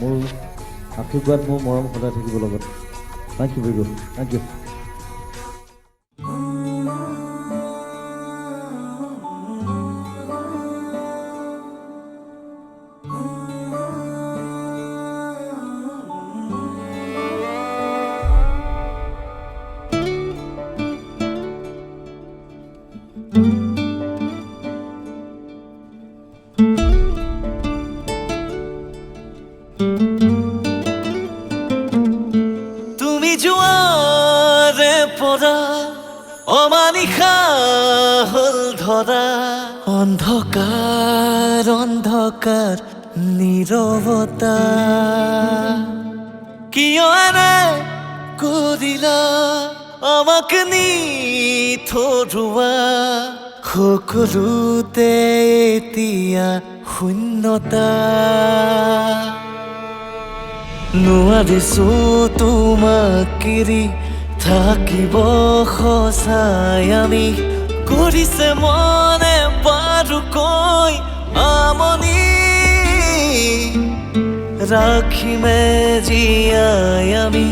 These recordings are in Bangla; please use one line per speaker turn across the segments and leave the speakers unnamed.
মোৰ আশীৰ্বাদ মোৰ মৰম সদায় থাকিব লগত। Thank you very good thank you
তুমি জোৱাৰে পৰা অমানিশা হল ধৰা অন্ধকাৰ অন্ধকাৰ নীৰৱতা কিয় এনে কৰিলা আমাক নি থৰুৱা? সকলোতে এতিয়া শূন্যতা। নোৱাৰিছো তোমাক কিৰি থাকিব সঁচাই আমি। কৰিছে মনে বাৰুকৈ আমনি। ৰাখিমে জীয়াই আমি।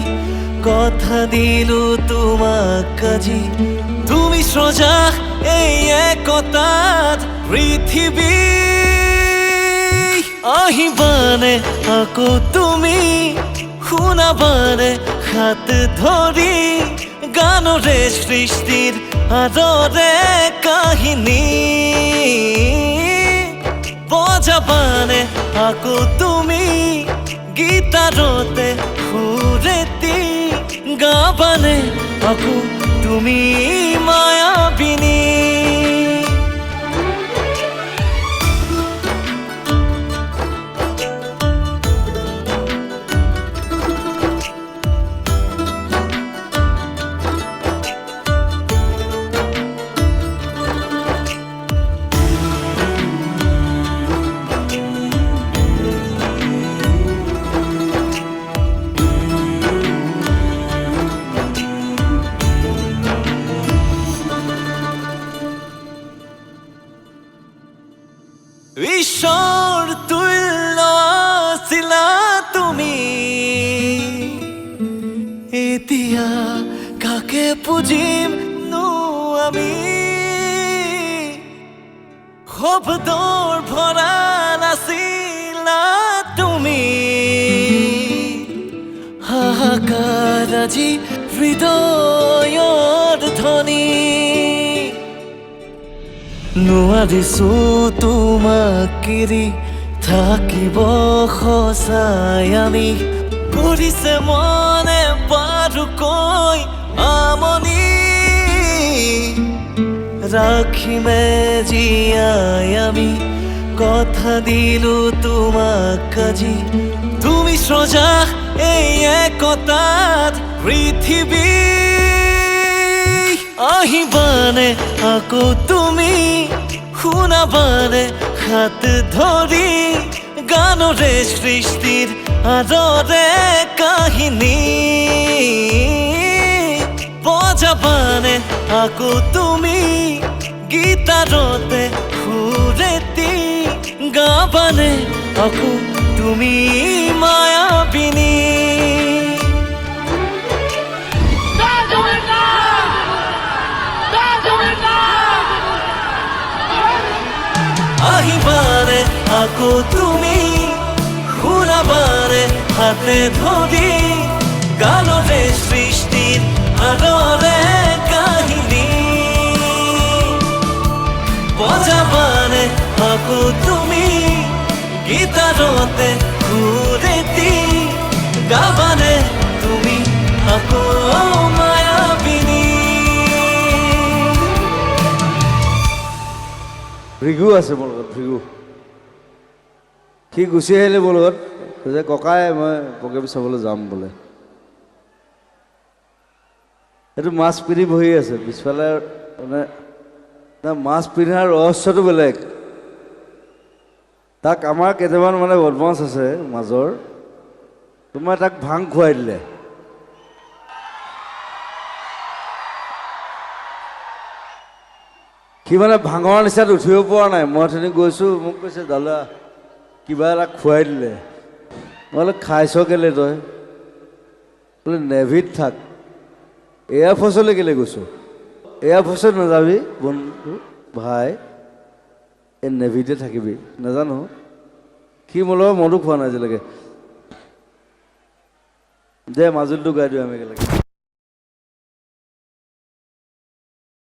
কথা দিলো তোমাক আজি। তুমি সজা এই একতাত পৃথিৱী। আহিবানে, আকৌ তুমি শুনাবানে, হাত ধৰি গানৰে সৃষ্টিৰ আদৰে কাহিনী। বজাবানে, আকৌ তুমি গীতাৰতে সুৰেতি গাবানে, আকৌ তুমি মায়াবিনী ঈশ্বৰ তুল্য আছিলা তুমি। এতিয়া কাকে পুজিম নো আমি। শব্দৰ ভৰা নাছিলা তুমি। হাহাকাৰ আজি হৃদয়ৰ ধ্বনি নোৱাৰিছো তোমাক কিৰি থাকিব সঁচাই আমি। কৰিছে মনে বাৰুকৈ আমনি। ৰাখিমে জীয়াই আমি। কথা দিলো তোমাক আজি। তুমি সজা এই একতাত পৃথিৱী আহিবানে আকৌ তুমি শুনাবানে হাত ধৰি গানৰে সৃষ্টিৰ আদৰে কাহিনী বজাবানে আকৌ তুমি গীতাৰতে সুৰেতি গাবানে আকৌ তুমি মায়াবিনী তুমি শুনাবাৰে হাতে ধৰি গানৰে সৃষ্টিৰ আদৰে কাহিনী। বজাবাৰে আকৌ তুমি গীতাৰতে সুৰেতি গাবানে তুমি মায়াবিনী।
ভৃগু আছে মোৰ লগত, ভৃগু। সি গুচি আহিলে মোৰ লগত যে ককাই মই প্ৰগ্ৰেম চাবলৈ যাম বোলে। এইটো মাছ পিন্ধি বহি আছে পিছফালে মানে মাছ পিন্ধাৰ ৰহস্যটো বেলেগ। তাক আমাৰ কেইটামান মানে বদমাছ আছে মাজৰ তোমাৰ তাক ভাং খুৱাই দিলে। সি মানে ভাঙৰ নিচাত উঠিব পৰা নাই মই অথনি গৈছোঁ মোক কৈছে দাদা কিবা এটা খুৱাই দিলে। মই বোলে, খাইছ কেলে তই? বোলে, নেভিত থাক। এয়াৰ ফ'ৰ্চলৈ কেলে গৈছ? এয়াৰ ফ'ৰ্চত নাযাবি, বন্ধু, ভাই। এই নেভিতে থাকিবি। নাজানো। সি মোৰ লগত মদো খোৱা নাই আজিলৈকে। দে, মাজুলীটো গাই দিওঁ আমি একেলগে।